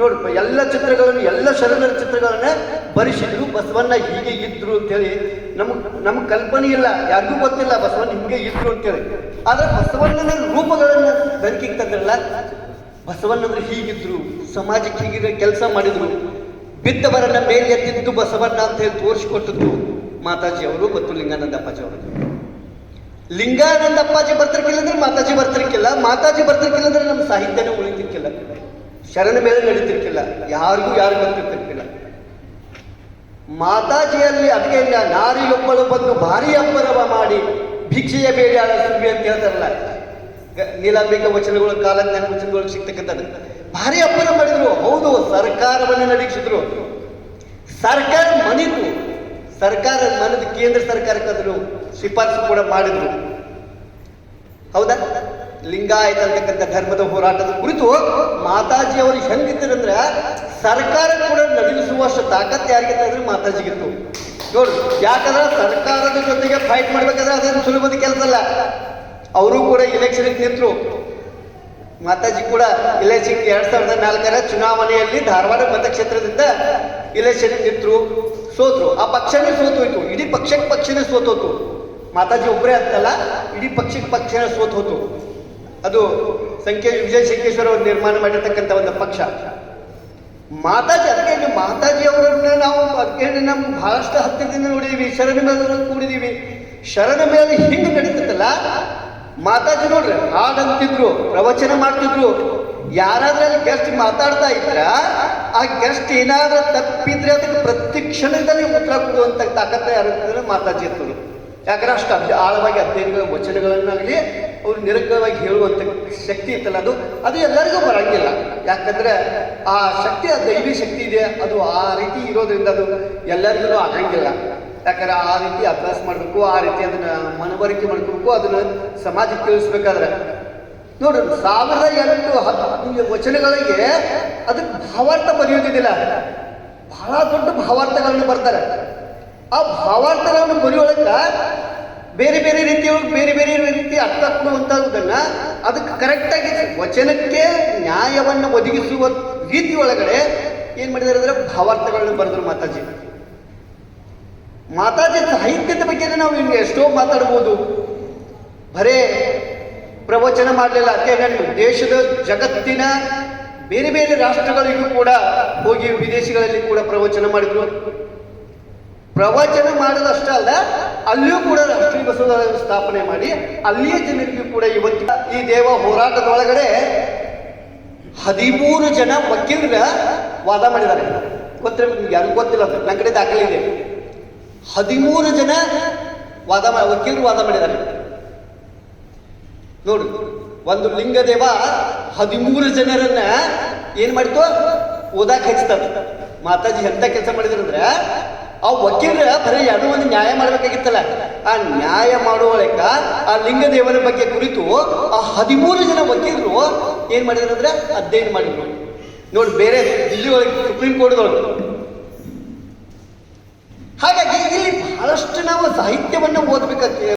ನೋಡಪ್ಪ, ಎಲ್ಲ ಚಿತ್ರಗಳನ್ನು, ಎಲ್ಲ ಶರಣರ ಚಿತ್ರಗಳನ್ನ ಬರಿಸಿದ್ರು ಬಸವಣ್ಣ ಹೀಗೆ ಇದ್ರು ಅಂತೇಳಿ ನಮ್ಗೆ ನಮ್ಗೆ ಕಲ್ಪನೆ ಇಲ್ಲ, ಯಾರಿಗೂ ಗೊತ್ತಿಲ್ಲ ಬಸವಣ್ಣ ಹಿಂಗೆ ಇದ್ರು ಅಂತೇಳಿ. ಆದ್ರೆ ಬಸವಣ್ಣನ ರೂಪಗಳನ್ನ ಬೆಳಕಿಗೆ ತಂದ್ರಲ್ಲ. ಬಸವಣ್ಣಂದ್ರೆ ಹೀಗಿದ್ರು, ಸಮಾಜಕ್ಕೆ ಹೀಗೆ ಕೆಲಸ ಮಾಡಿದ್ರು. ಬಿದ್ದವರನ್ನ ಮೇಲೆ ಎತ್ತಿದ್ದು ಬಸವಣ್ಣ ಅಂತ ಹೇಳಿ ತೋರಿಸಿಕೊಟ್ಟದ್ದು ಮಾತಾಜಿ ಅವರು, ಮತ್ತು ಲಿಂಗಾನಂದ ಅಪ್ಪಾಜಿ ಅವರು. ಲಿಂಗಾನಂದ ಅಪ್ಪಾಜಿ ಬರ್ತಿರ್ಕಿಲ್ಲ ಅಂದ್ರೆ ಮಾತಾಜಿ ಬರ್ತಿರ್ಕಿಲ್ಲ ಮಾತಾಜಿ ಬರ್ತಿರ್ಕಿಲ್ಲ ಅಂದ್ರೆ ನಮ್ಮ ಸಾಹಿತ್ಯನೇ ಉಳಿತಿರ್ಕಿಲ್ಲ ಶರಣ ಮೇಲೆ ನಡೀತಿರ್ಕಿಲ್ಲ. ಯಾರಿಗೂ ಯಾರು ಗೊತ್ತಿರ್ತಿರ್ತಿಲ್ಲ ಮಾತಾಜಿಯಲ್ಲಿ ಅದಕ್ಕೆ ನಾರಿಯೊಬ್ಬಳು ಬಂದು ಭಾರಿ ಅಬ್ಬರವ ಮಾಡಿ ಭಿಕ್ಷೆಯ ಬೇಡಿ ಆಳ ಸುಬ್ಬಿ ಅಂತ ಹೇಳ್ತಾರಲ್ಲ. ನೀಲಾಂಬಿಕ ವಚನಗಳು, ಕಾಲಜ್ಞಾನ ವಚನಗಳು ಸಿಗ್ತಕ್ಕಂಥದ್ದು. ಭಾರಿ ಅಬ್ಬರ ಮಾಡಿದ್ರು. ಹೌದು, ಸರ್ಕಾರವನ್ನು ನಡೀಕ್ಷಿದ್ರು. ಸರ್ಕಾರ ಮನಿತು. ಸರ್ಕಾರ ಮನದ ಕೇಂದ್ರ ಸರ್ಕಾರಕ್ಕೆ ಅದನ್ನು ಶಿಫಾರಸು ಕೂಡ ಮಾಡಿದ್ರು. ಹೌದಾ? ಲಿಂಗಾಯತ ಅಂತಕ್ಕಂಥ ಧರ್ಮದ ಹೋರಾಟದ ಕುರಿತು ಮಾತಾಜಿ ಅವರು ಹೆಂಗಿದ್ದರಂದ್ರೆ ಸರ್ಕಾರ ಕೂಡ ನಡೆಸುವಷ್ಟು ತಾಕತ್ ಯಾರಿಗೆ ಅಂದ್ರೆ ಮಾತಾಜಿಗಿತ್ತು. ನೋಡು, ಯಾಕಂದ್ರೆ ಸರ್ಕಾರದ ಜೊತೆಗೆ ಫೈಟ್ ಮಾಡ್ಬೇಕಾದ್ರೆ ಅದೇನು ಸುಲಭದ ಕೆಲಸ ಅಲ್ಲ. ಅವರು ಕೂಡ ಇಲೆಕ್ಷನ್ ನಿಂತರು. ಮಾತಾಜಿ ಕೂಡ ಇಲೆಕ್ಷನ್ ಎರಡ್ ಸಾವಿರದ ನಾಲ್ಕರ ಚುನಾವಣೆಯಲ್ಲಿ ಧಾರವಾಡ ಮತಕ್ಷೇತ್ರದಿಂದ ಇಲೆಕ್ಷನ್ ನಿಂತರು, ಸೋತರು. ಆ ಪಕ್ಷನೇ ಸೋತೋಯ್ತು, ಇಡೀ ಪಕ್ಷಕ್ಕೆ ಪಕ್ಷನೇ ಸೋತೋತು ಮಾತಾಜಿ ಒಬ್ಬರೇ ಅಂತಲ್ಲ, ಇಡೀ ಪಕ್ಷಕ್ಕೆ ಪಕ್ಷನೇ ಸೋತೋತು ಅದು ಸಂಖ್ಯೆ ವಿಜಯ ಶಂಕೇಶ್ವರ ಅವರು ನಿರ್ಮಾಣ ಮಾಡಿರ್ತಕ್ಕಂಥ ಒಂದು ಪಕ್ಷ. ಮಾತಾಜಿ, ಅದಕ್ಕೆ ಮಾತಾಜಿ ಅವರನ್ನ ನಾವು ಅಧ್ಯಯನ ಬಹಳಷ್ಟು ಹತ್ತಿರದಿಂದ ನೋಡಿದೀವಿ. ಶರಣ ಮೇಲೆ ಕೂಡಿದೀವಿ. ಶರಣ ಮೇಲೆ ಹಿಂಗೆ ನಡೀತಲ್ಲ ಮಾತಾಜಿ ನೋಡ್ರಿ, ಹಾಡಂತಿದ್ರು, ಪ್ರವಚನ ಮಾಡ್ತಿದ್ರು. ಯಾರಾದ್ರೂ ಗೆಸ್ಟ್ ಮಾತಾಡ್ತಾ ಇದ್ರ? ಆ ಗೆಸ್ಟ್ ಏನಾದ್ರೂ ತಪ್ಪಿದ್ರೆ ಅದಕ್ಕೆ ಪ್ರತಿ ಕ್ಷಣದಲ್ಲಿ ಉತ್ತರ ಕೊಡುವಂತ ತಾಕತ್ತ ಯಾರು ಮಾತಾಜಿ ಇರ್ತದೆ ಯಾಕಂದ್ರೆ ಅಷ್ಟು ಆಳವಾಗಿ ಅಧ್ಯಯನಗಳ, ವಚನಗಳನ್ನಾಗಲಿ ಅವ್ರು ನಿರಂತರವಾಗಿ ಹೇಳುವಂಥ ಶಕ್ತಿ ಇತ್ತಲ್ಲ ಅದು ಅದು ಎಲ್ಲರಿಗೂ ಬರಂಗಿಲ್ಲ. ಯಾಕಂದ್ರೆ ಆ ಶಕ್ತಿ, ಆ ದೈವಿ ಶಕ್ತಿ ಇದೆ, ಅದು ಆ ರೀತಿ ಇರೋದ್ರಿಂದ ಅದು ಎಲ್ಲರಿಗೂ ಆಗಂಗಿಲ್ಲ. ಯಾಕಂದ್ರೆ ಆ ರೀತಿ ಅಭ್ಯಾಸ ಮಾಡಬೇಕು, ಆ ರೀತಿ ಅದನ್ನ ಮನವರಿಕೆ ಮಾಡ್ಕೋಬೇಕು, ಅದನ್ನ ಸಮಾಜಕ್ಕೆ ತಿಳಿಸ್ಬೇಕಾದ್ರೆ. ನೋಡ್ರಿ ಸಾವಿರದ ಎಂಟು ಹತ್ತು ವಚನಗಳಿಗೆ ಅದಕ್ಕೆ ಭಾವಾರ್ಥ ಬರೆಯೋದಿಲ್ಲ ಬಹಳ ದೊಡ್ಡ ಭಾವಾರ್ಥಗಳನ್ನು ಬರ್ತಾರೆ. ಆ ಭಾವಾರ್ಥಗಳನ್ನು ಬರೆಯೋಳಕ ಬೇರೆ ಬೇರೆ ರೀತಿಯೊಳಗೆ ಬೇರೆ ಬೇರೆ ರೀತಿ ಅರ್ಥಾತ್ಮ ಕೊಡುವಂಥದ್ದನ್ನ ಅದಕ್ಕೆ ಕರೆಕ್ಟಾಗಿ ವಚನಕ್ಕೆ ನ್ಯಾಯವನ್ನು ಒದಗಿಸುವ ರೀತಿ ಒಳಗಡೆ ಏನ್ ಮಾಡಿದಾರೆ ಅಂದ್ರೆ ಭಾವಾರ್ಥಗಳನ್ನು ಬರೆದ್ರು ಮಾತಾಜಿ. ಮಾತಾಜಿ ಸಾಹಿತ್ಯದ ಬಗ್ಗೆ ನಾವು ಇನ್ನು ಎಷ್ಟೋ ಮಾತಾಡ್ಬೋದು. ಬರೇ ಪ್ರವಚನ ಮಾಡಲಿಲ್ಲ ಅತ್ಯಗಣ್ಯ ದೇಶದ ಜಗತ್ತಿನ ಬೇರೆ ಬೇರೆ ರಾಷ್ಟ್ರಗಳಿಗೂ ಕೂಡ ಹೋಗಿ ವಿದೇಶಗಳಲ್ಲಿ ಕೂಡ ಪ್ರವಚನ ಮಾಡಿದ್ರು. ಪ್ರವಚನ ಮಾಡೋದಷ್ಟೇ ಅಲ್ಲ ಅಲ್ಲಿಯೂ ಕೂಡ ರಾಷ್ಟ್ರೀಯ ಬಸವರಾಜ ಸ್ಥಾಪನೆ ಮಾಡಿ, ಅಲ್ಲಿಯ ಜನರಿಗೂ ಕೂಡ ಇವತ್ತು ಈ ದೇವ ಹೋರಾಟದೊಳಗಡೆ ಹದಿಮೂರು ಜನ ವಕೀಲರ ವಾದ ಮಾಡಿದ್ದಾರೆ. ಗೊತ್ತಿರ ನಿಮ್ಗೆ, ಯಾರಿಗೂ ಗೊತ್ತಿಲ್ಲ ನನ್ನ ಕಡೆ ದಾಖಲೆ ಇದೆ. ಹದಿಮೂರು ಜನ ವಾದ ವಕೀಲರು ವಾದ ಮಾಡಿದ್ದಾರೆ. ನೋಡು, ಒಂದು ಲಿಂಗದೇವ ಹದಿಮೂರು ಜನರನ್ನ ಏನ್ ಮಾಡಿತು ಓದಾಕ್ ಹಚ್ಚಿತ ಮಾತಾಜಿ ಎಂತ ಕೆಲಸ ಮಾಡಿದ್ರಂದ್ರೆ ಆ ವಕೀಲರ ಬರೀ ಅದು ಒಂದು ನ್ಯಾಯ ಮಾಡ್ಬೇಕಾಗಿತ್ತಲ್ಲ. ಆ ನ್ಯಾಯ ಮಾಡುವಳಕ ಆ ಲಿಂಗದೇವನ ಬಗ್ಗೆ ಕುರಿತು ಆ ಹದಿಮೂರು ಜನ ವಕೀಲರು ಏನ್ ಮಾಡಿದ್ರು ಅಂದ್ರೆ ಅಧ್ಯಯನ ಮಾಡಿದ್ರು. ನೋಡಿ ಬೇರೆ ದಿಲ್ಲಿ ಒಳಗೆ ಸುಪ್ರೀಂ ಕೋರ್ಟ್ ಒಳಗೆ ಹಾಗಾಗಿ ಇಲ್ಲಿ ಬಹಳಷ್ಟು ನಾವು ಸಾಹಿತ್ಯವನ್ನು ಓದಬೇಕಾಗ್ತದೆ.